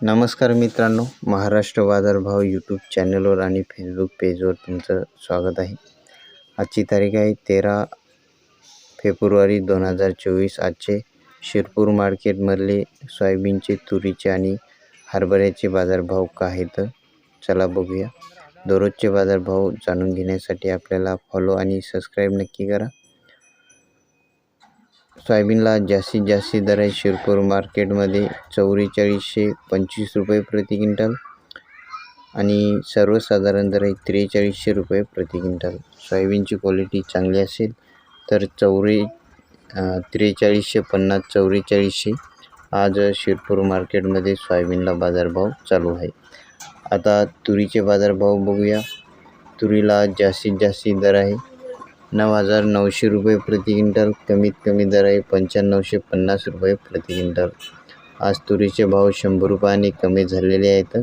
नमस्कार मित्रांनो महाराष्ट्र बाजारभाव यूट्यूब चॅनलवर आणि फेसबुक पेजवर तुमचं स्वागत आहे. आजची तारीख आहे तेरा फेब्रुवारी दोन हजार चोवीस. आजचे शिरपूर मार्केटमधले सोयाबीनचे तुरीचे आणि हरभऱ्याचे बाजारभाव का आहेत? चला बघूया. दररोजचे बाजारभाव जाणून घेण्यासाठी आपल्याला फॉलो आणि सबस्क्राईब नक्की करा. सोयाबीनला जास्तीत जास्त दर आहे. शिरपूर मार्केटमध्ये चौवेचाळीसशे पंचवीस रुपये प्रति क्विंटल आणि सर्वसाधारण दर आहे त्रेचाळीसशे रुपये प्रति क्विंटल. सोयाबीनची क्वालिटी चांगली असेल तर चौरे त्रेचाळीसशे पन्नास चौवेचाळीसशे आज शिरपूर मार्केटमध्ये सोयाबीनला बाजारभाव चालू आहे. आता तुरीचे बाजारभाव बघूया. तुरीला जास्तीत जास्त दर आहे नऊ हजार नऊशे रुपये प्रति क्विंटल कमीत कमी दर आहे पंच्याण्णवशे पन्नास रुपये प्रति क्विंटल. आज तुरीचे भाव शंभर रुपयाने कमी झालेले आहेत.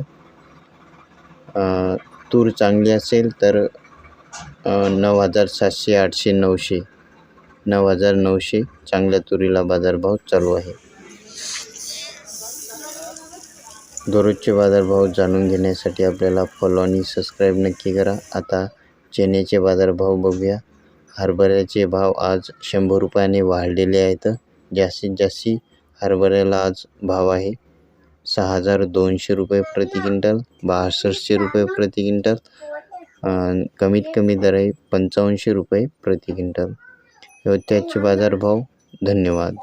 तूर चांगली असेल तर नऊ हजार सातशे आठशे नऊशे नऊ हजार नऊशे चांगल्या तुरीला बाजारभाव चालू आहे. दररोजचे बाजारभाव जाणून घेण्यासाठी आपल्याला फॉलो आणि सबस्क्राईब नक्की करा. आता चण्याचे बाजारभाव बघूया. हरभऱ्याचे भाव आज शंभर रुपयाने वाढलेले आहेत. जास्तीत जास्त हरभऱ्याला आज भाव आहे. सहा हजार दोनशे रुपये प्रति क्विंटल बासष्टशे रुपये प्रति क्विंटल कमीत कमी दर आहे पंचावनशे रुपये प्रति क्विंटल. त्याचे बाजारभाव धन्यवाद.